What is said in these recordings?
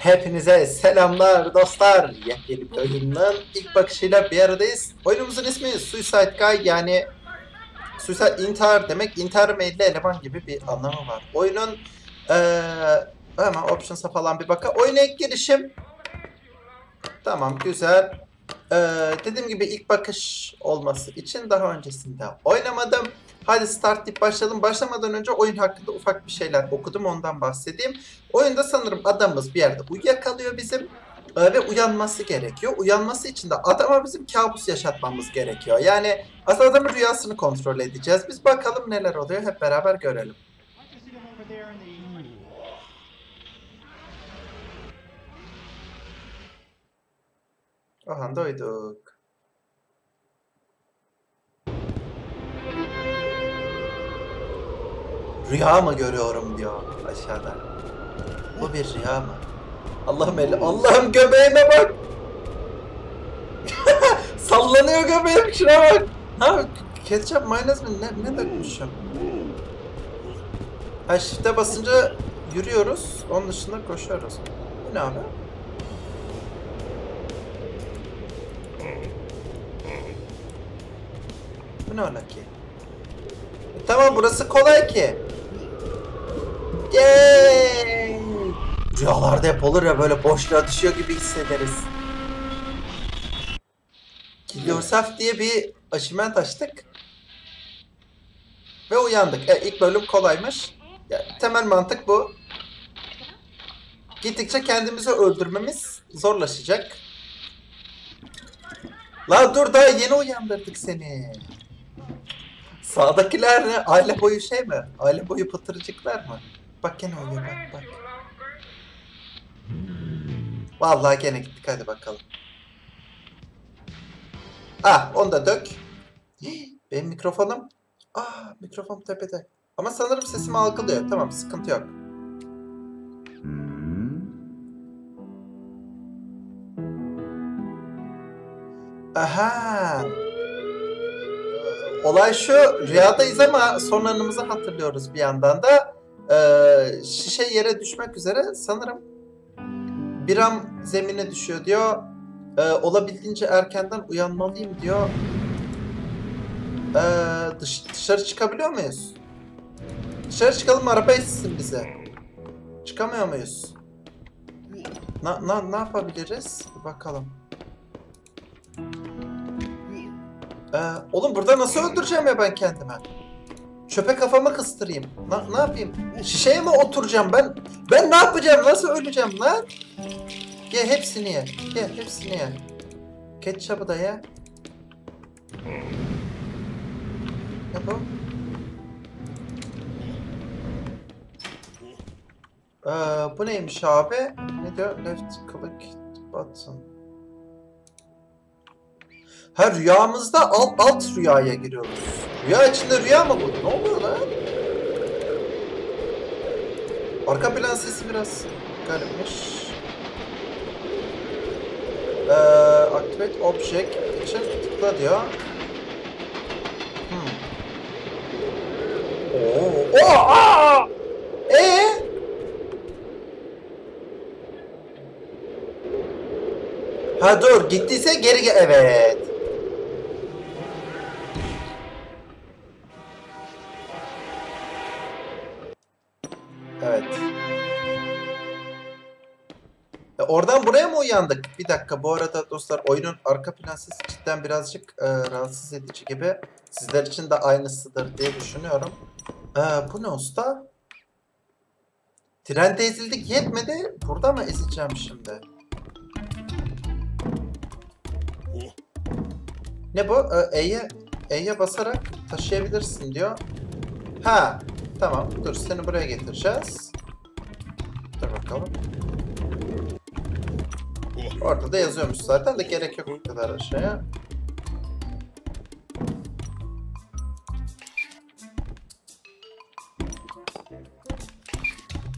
Hepinize selamlar dostlar. Yepyeni oyundan ilk bakışıyla bir aradayız. Oyunumuzun ismi Suicide Guy yani Suicide intihar demek intihar meyilli eleman gibi bir anlamı var. Oyunun eee hemen options'a falan bir bakalım. Oyuna ilk girişim tamam güzel. Eee dediğim gibi ilk bakış olması için daha öncesinde oynamadım. Hadi start deyip başlayalım. Başlamadan önce oyun hakkında ufak bir şeyler okudum ondan bahsedeyim. Oyunda sanırım adamımız bir yerde uyuyakalıyor bizim e, ve uyanması gerekiyor. Uyanması için de adama bizim kabus yaşatmamız gerekiyor. Yani aslında adamın rüyasını kontrol edeceğiz. Biz bakalım neler oluyor hep beraber görelim. Aha da uyduk. Rüya mı görüyorum diyor aşağıda. Bu bir rüya mı? Allah'ım eli, Allah'ım göbeğime bak. Sallanıyor göbeğim şuna bak. Ha, ketçap mayonez mi ne, ne dökmüşüm? Ha shift'e basınca yürüyoruz. Onun dışında koşuyoruz. Bu ne abi? Bu ne ola ki? E, Tamam burası kolay ki. Yay! Rüyalarda hep olur ya böyle boşluğa düşüyor gibi hissederiz. Kill diye bir aşiment açtık. Ve uyandık. E, bölüm kolaymış. Temel mantık bu. Gittikçe kendimizi öldürmemiz zorlaşacak. La dur daha yeni uyandırdık seni. Sağdakiler ne? Aile boyu şey mi? Aile boyu pıtırcıklar mı? Bak gene oluyor bak bak. Vallahi gene gittik hadi bakalım. Ah onu da dök. Benim mikrofonum. Ah mikrofon tepede. Ama sanırım sesimi algılıyor. Tamam sıkıntı yok. Aha. Olay şu, rüyadayız ama son anımızı hatırlıyoruz bir yandan da. Ee, şişe yere düşmek üzere sanırım bir an zemine düşüyor diyor. Ee, olabildiğince erkenden uyanmalıyım diyor. Ee, dış, dışarı çıkabiliyor muyuz? Dışarı çıkalım araba etsin bize. Çıkamıyor muyuz? Na, na, ne yapabiliriz? Bir bakalım. Ee, oğlum burada nasıl öldüreceğim ya ben kendime? Çöpe kafamı kıstırayım. Na, ne yapayım? Şişeye mi oturacağım ben? Ben ne yapacağım? Nasıl öleceğim lan? Ye hepsini ye. Ye hepsini ye. Ketçapı da ye. Bu? Ee, bu neymiş abi? Ne diyor? Left click button. Ha rüyamızda alt, alt rüyaya giriyoruz. Rüya içinde rüya mı bu? Ne oluyor lan? Arka plan sesi biraz garipmiş. Ee, activate object için tıkla diyor. Hmm. Oo. Oo, aa! Ee? Ha dur gittiyse geri gel. Evet. Uyandık? Bir dakika bu arada dostlar oyunun arka plan sesi cidden birazcık e, rahatsız edici gibi. Sizler için de aynısıdır diye düşünüyorum. E, bu ne usta? Trende ezildik yetmedi. Burada mı ezileceğim şimdi? Ne bu? E, E'ye E'ye basarak taşıyabilirsin diyor. Ha, tamam. Dur seni buraya getireceğiz. Dur bakalım. Orada da yazıyormuş zaten de gerek yok bu kadar aşağıya.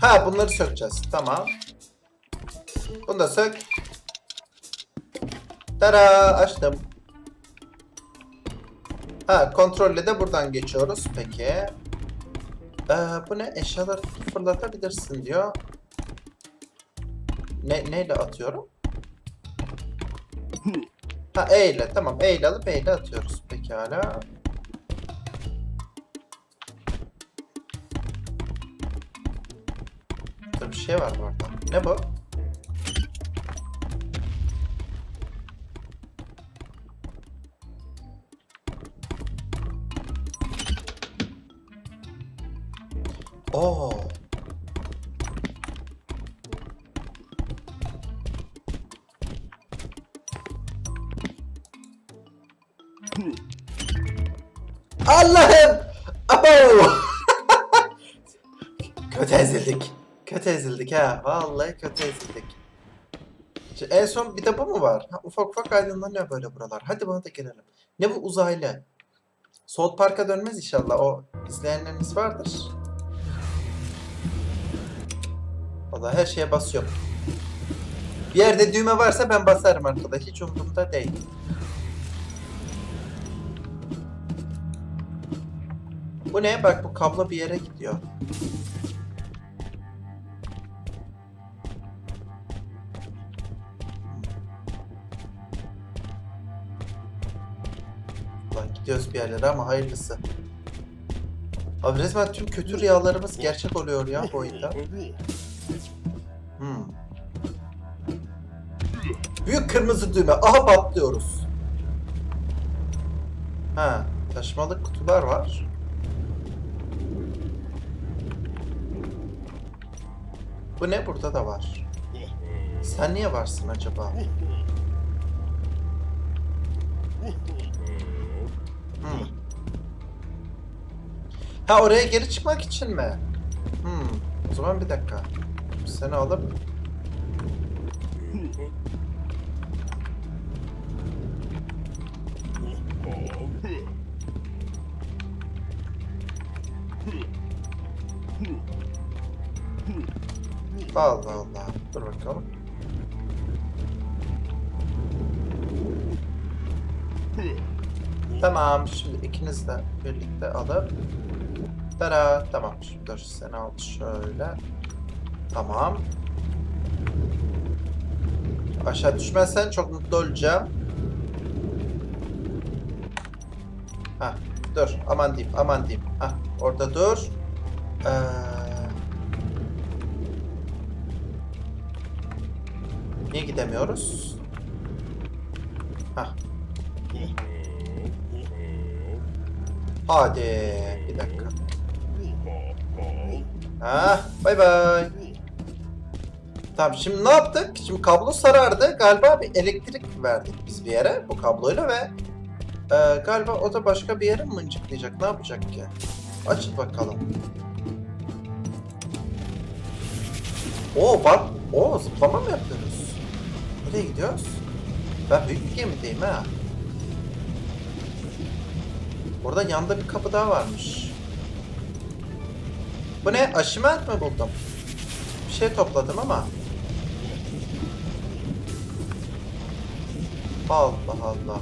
Ha bunları sökeceğiz. Tamam. Bunu da sök. Tara açtım. Ha kontrolle de buradan geçiyoruz. Peki. Ee, bu ne? Eşyaları fırlatabilirsin diyor. Ne, neyle atıyorum? Ha E ile tamam E ile alıp E ile atıyoruz pekala. Burada bir şey var bu arada. Ne bu? Allah'ım! Abo! kötü ezildik. Kötü ezildik ha. Vallahi kötü ezildik. En son bir de bu mu var? Ha, ufak ufak aydınlanıyor böyle buralar. Hadi buna da gelelim. Ne bu uzaylı? South Park'a dönmez inşallah. O izleyenleriniz vardır. Vallahi her şeye basıyorum. Bir yerde düğme varsa ben basarım arkadaş. Hiç umurumda değil. Bu ne? Bak bu kablo bir yere gidiyor. Ulan gidiyoruz bir yerlere ama hayırlısı. Abi resmen tüm kötü rüyalarımız gerçek oluyor ya bu oyunda. Hmm. Büyük kırmızı düğme. Aha patlıyoruz. Ha, taşımalı kutular var. Bu ne? Burada da var. Sen niye varsın acaba? Hmm. Ha oraya geri çıkmak için mi? Hmm. O zaman bir dakika. Seni alıp Allah Allah. Dur bakalım. Tamam. Şimdi ikiniz de birlikte alıp Tada. Tamam. Şimdi dur seni al şöyle. Tamam. Aşağı düşmezsen çok mutlu olacağım. Hah. Dur. Aman diyeyim. Aman diyeyim. Hah. Orada dur. Ee... Niye gidemiyoruz? Hah. Hadi. Bir dakika. Ha, bay bay. Tamam şimdi ne yaptık? Şimdi kablo sarardı. Galiba bir elektrik verdik biz bir yere bu kabloyla ve e, galiba o da başka bir yere mi mıncıklayacak? Ne yapacak ki? Açın bakalım. Oo bak. Oo zıplama mı yapıyoruz? Nereye gidiyoruz? Ben büyük bir gemideyim ha. Orada yanda bir kapı daha varmış. Bu ne? Aşiment mi buldum? Bir şey topladım ama. Allah Allah.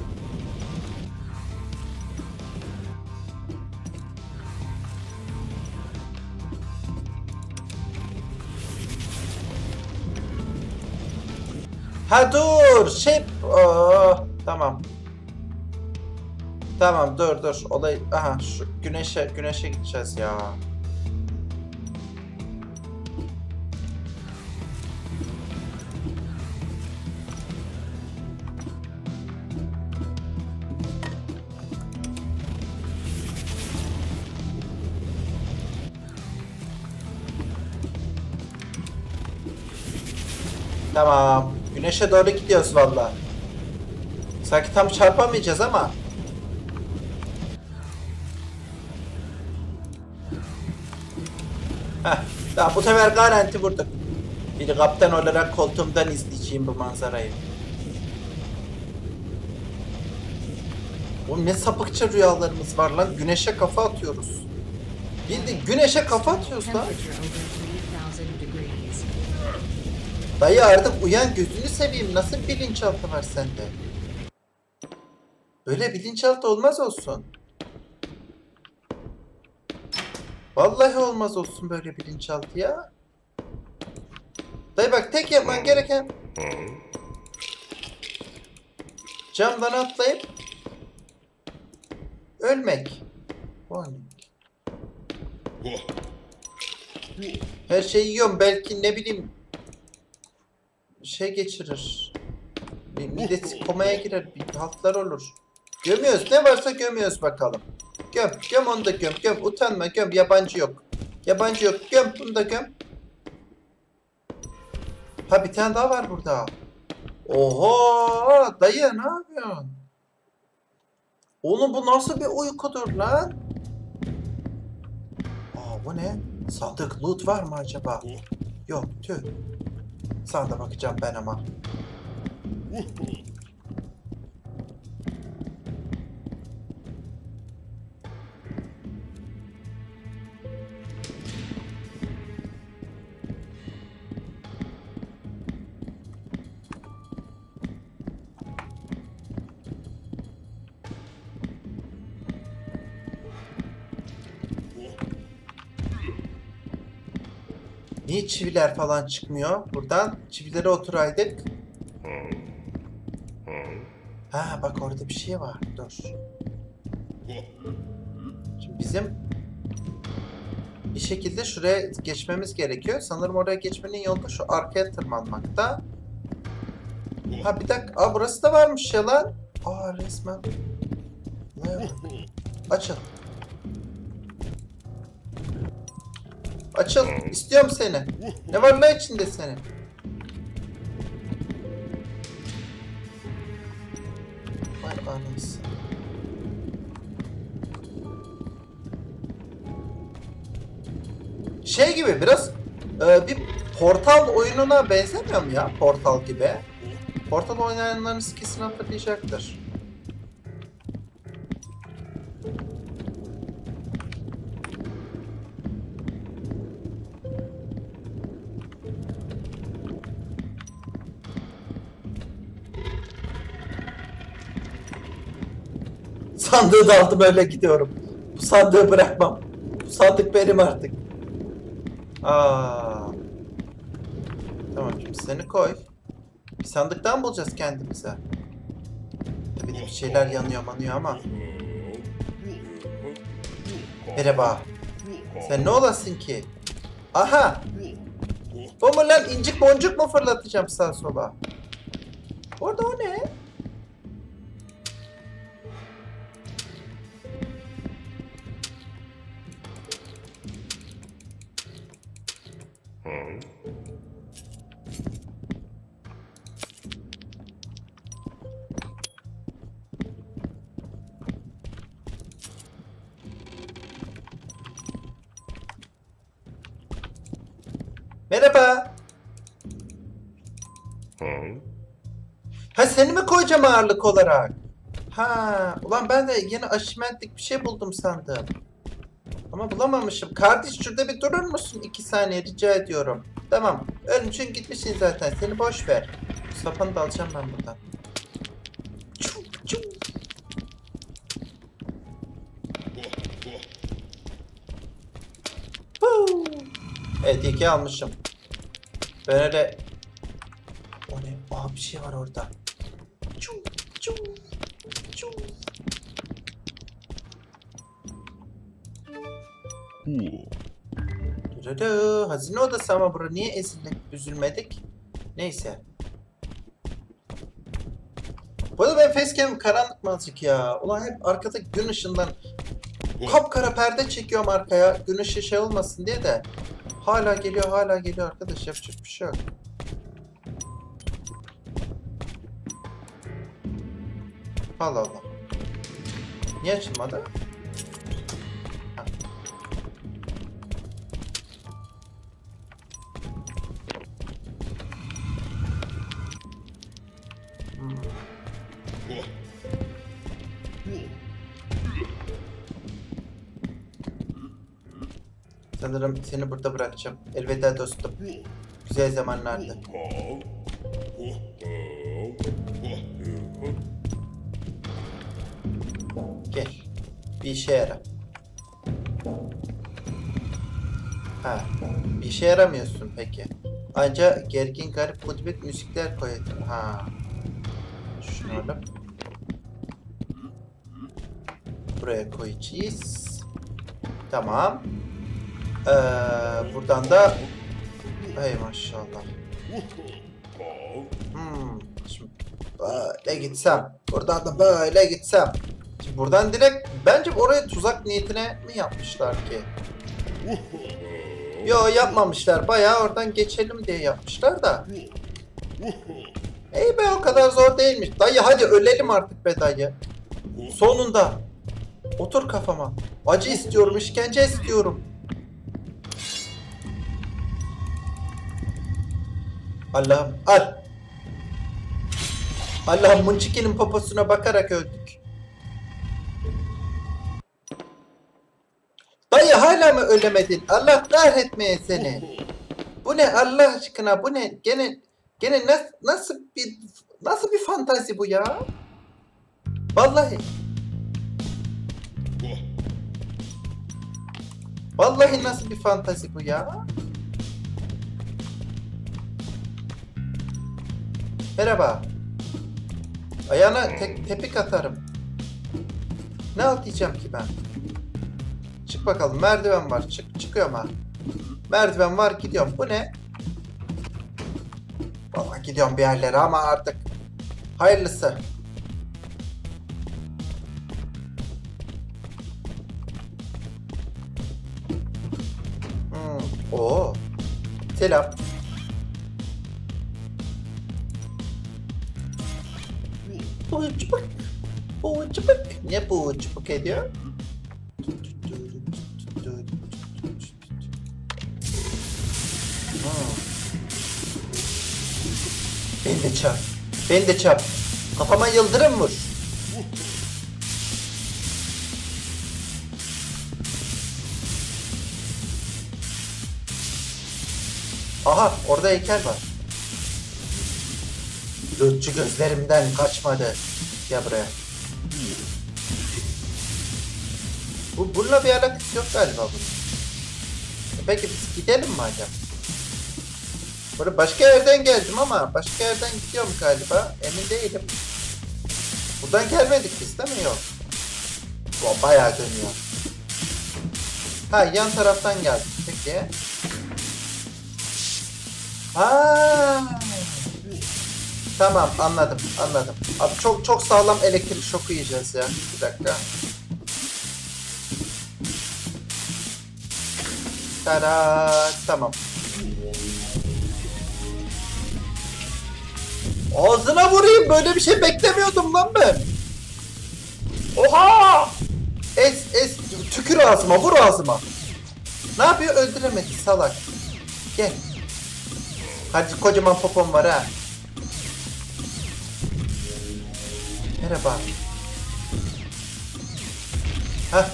Ha dur, şey, Aa, tamam. Tamam, dur dur. Olay, aha şu güneşe, güneşe gideceğiz ya. Tamam. Güneşe doğru gidiyoruz valla. Sanki tam çarpamayacağız ama. Heh, tamam bu sefer garanti vurduk. Bir kaptan olarak koltuğumdan izleyeceğim bu manzarayı. Oğlum ne sapıkça rüyalarımız var lan. Güneşe kafa atıyoruz. Bildiğin güneşe kafa atıyoruz lan. Dayı artık uyan gözünü seveyim. Nasıl bilinçaltı var sende? Böyle bilinçaltı olmaz olsun. Vallahi olmaz olsun böyle bilinçaltı ya. Dayı bak tek yapman gereken camdan atlayıp ölmek. Warning. Her şeyi yiyorum belki ne bileyim şey geçirir. Bir millet komaya girer, bir haltlar olur. Gömüyoruz. Ne varsa gömüyoruz bakalım. Göm, göm onu da göm, göm. Utanma, göm. Yabancı yok. Yabancı yok. Göm, bunu da göm. Ha bir tane daha var burada. Oho, dayı ne yapıyorsun? Oğlum bu nasıl bir uykudur lan? Aa bu ne? Sandık loot var mı acaba? Yok tüh. Sana da bakacağım ben ama. Niye çiviler falan çıkmıyor? Buradan çivilere oturaydık. Ha bak orada bir şey var. Dur. Şimdi bizim bir şekilde şuraya geçmemiz gerekiyor. Sanırım oraya geçmenin yolu da şu arkaya tırmanmakta. Ha bir dakika. Aa burası da varmış ya lan. Aa resmen. Ne? Açıl. İstiyorum seni. Ne var lan içinde senin? Vay anasını. Şey gibi biraz e, bir Portal oyununa benzemiyor mu ya? Portal gibi. Portal oynayanların kesin hatırlayacaktır. Sandığı da aldım öyle gidiyorum. Bu sandığı bırakmam. Bu sandık benim artık. Aa. Tamam şimdi seni koy. Bir sandıktan bulacağız kendimize. Tabii bir şeyler yanıyor manıyor ama. Merhaba. Sen ne olasın ki? Aha! Bu mu lan incik boncuk mu fırlatacağım sağa sola? Orada o ne? Merhaba. Ha seni mi koyacağım ağırlık olarak? Ha, ulan ben de yine aşimentlik bir şey buldum sandım. Ama bulamamışım. Kardeş şurada bir durur musun? İki saniye rica ediyorum. Tamam. Ölmüşsün gitmişsin zaten. Seni boş ver. Sapanı da alacağım ben buradan. Çu, çu. Huu. Evet iyi ki almışım. Ben öyle... O ne? Aa bir şey var orada. Çu, çu, çu. Dırırı. Hazine odası ama bura niye ezildik, üzülmedik? Neyse. Bu arada ben facecam karanlık mı ya? Ulan hep arkada gün ışığından kapkara perde çekiyorum arkaya. Gün ışığı şey olmasın diye de. Hala geliyor hala geliyor arkadaş yapacak bir şey yok. Allah Allah. Niye açılmadı? Sanırım seni burada bırakacağım. Elveda dostum. Güzel zamanlardı. Gel. Bir işe yara. Ha. Bir işe yaramıyorsun peki. Anca gergin garip kudret müzikler koyalım. Ha. Şunu alıp buraya koyacağız. Tamam. Ee, buradan da Hey maşallah. Hmm. Şimdi böyle gitsem. Buradan da böyle gitsem. Şimdi buradan direkt bence oraya tuzak niyetine mi yapmışlar ki? Yo yapmamışlar. Bayağı oradan geçelim diye yapmışlar da. Ey be o kadar zor değilmiş. Dayı hadi ölelim artık be dayı. Sonunda. Otur kafama. Acı istiyorum, işkence istiyorum. Allah'ım al. Allah'ım Munchiki'nin poposuna bakarak öldük. Dayı hala mı ölemedin? Allah kahretmeye seni. Bu ne Allah aşkına bu ne? Gene gene nasıl, nasıl bir nasıl bir fantazi bu ya? Vallahi. Vallahi nasıl bir fantazi bu ya? Merhaba. Ayağına te- tepik atarım. Ne atlayacağım ki ben? Çık bakalım. Merdiven var. Çık çıkıyorum ha. Merdiven var gidiyorum. Bu ne? Vallahi gidiyorum bir yerlere ama artık hayırlısı. Hmm. Oo. Selam. Buçuk. Buçuk. Ne buçuk ediyor? Çarp. Beni de çarp. Kafama yıldırım vur. Aha orada heykel var. Dörtçü gözlerimden kaçmadı. Gel buraya. Bu bununla bir alakası yok galiba bunun. E Peki biz gidelim mi acaba? Burada başka yerden geldim ama başka yerden gidiyorum galiba. Emin değilim. Buradan gelmedik biz değil mi? Yok. Bu bayağı dönüyor. Ha yan taraftan geldik. Peki. Ha. Tamam anladım anladım. Abi çok çok sağlam elektrik şoku yiyeceğiz ya. Bir dakika. Tada tamam. Ağzına vurayım böyle bir şey beklemiyordum lan ben. Oha! Es es tükür ağzıma vur ağzıma. Ne yapıyor öldüremedi salak. Gel. Hadi kocaman popom var ha. Merhaba. Hah.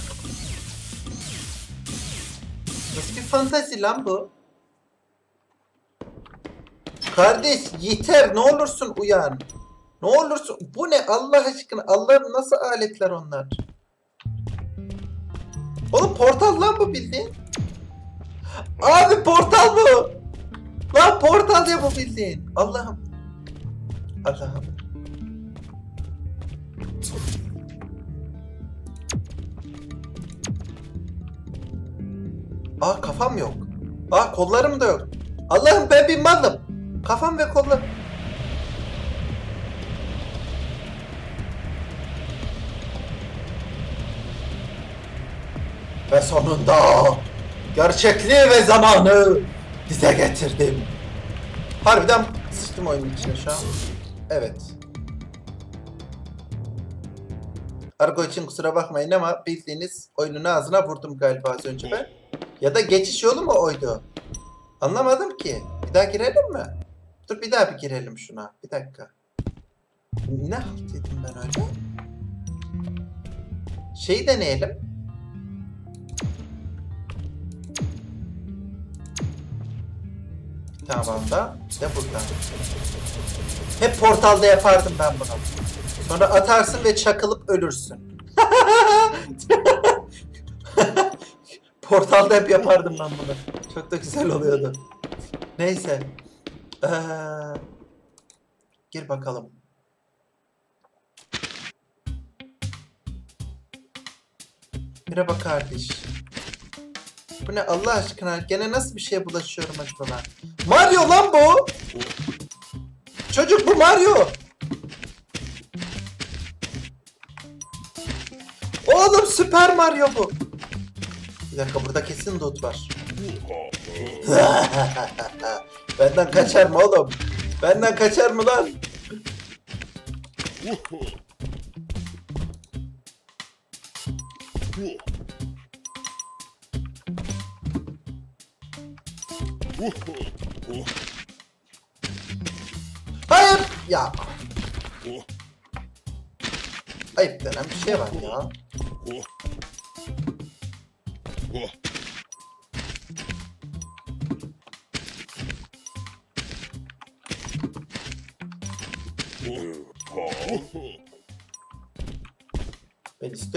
Nasıl bir fantazi lan bu? Kardeş yeter ne olursun uyan. Ne olursun. Bu ne Allah aşkına? Allah'ım nasıl aletler onlar? Oğlum portal lan bu bildiğin. Abi portal bu. Lan portal ya bu bildiğin. Allah'ım. Allah'ım. Aa kafam yok. Aa kollarım da yok. Allah'ım ben bir malım. Kafam ve kollarım. Ve sonunda gerçekliği ve zamanı bize getirdim. Harbiden sıçtım oyunun içine şu an. Evet. Argo için kusura bakmayın ama bildiğiniz oyunun ağzına vurdum galiba az önce ben. Ya da geçiş yolu mu oydu? Anlamadım ki. Bir daha girelim mi? Dur bir daha bir girelim şuna. Bir dakika. Ne halt ettim ben öyle? Şeyi deneyelim. Tamam da. Bir de buradan. Hep portalda yapardım ben bunu. Sonra atarsın ve çakılıp ölürsün. Portalda hep yapardım ben bunu. Çok da güzel oluyordu. Neyse. Ee, gir bakalım. Merhaba kardeş. Bu ne Allah aşkına? Gene nasıl bir şeye bulaşıyorum acaba? Mario lan bu! Çocuk bu Mario! Oğlum Süper Mario bu! Bir dakika burada kesin loot var. Benden kaçar mı oğlum? Benden kaçar mı lan? Hayır! Ya. Ayıp denen bir şey var ya.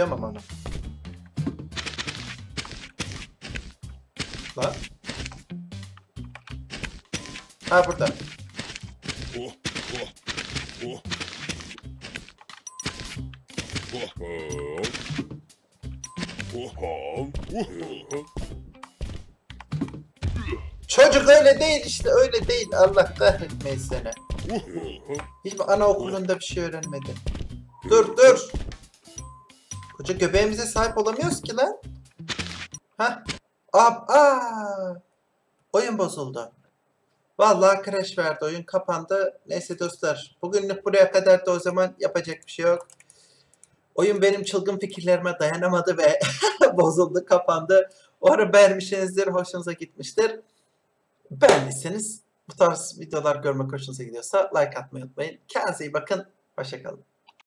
Ama onu. Lan. Ha burada. Çocuk öyle değil işte öyle değil. Allah kahretmeyin seni. Hiç anaokulunda bir şey öğrenmedin? Dur dur. Koca göbeğimize sahip olamıyoruz ki lan. Hah. Aa, aa. Oyun bozuldu. Vallahi crash verdi. Oyun kapandı. Neyse dostlar. Bugünlük buraya kadar da o zaman yapacak bir şey yok. Oyun benim çılgın fikirlerime dayanamadı ve bozuldu, kapandı. Umarım beğenmişsinizdir, hoşunuza gitmiştir. Beğendiyseniz bu tarz videolar görmek hoşunuza gidiyorsa like atmayı unutmayın. Kendinize iyi bakın. Hoşçakalın.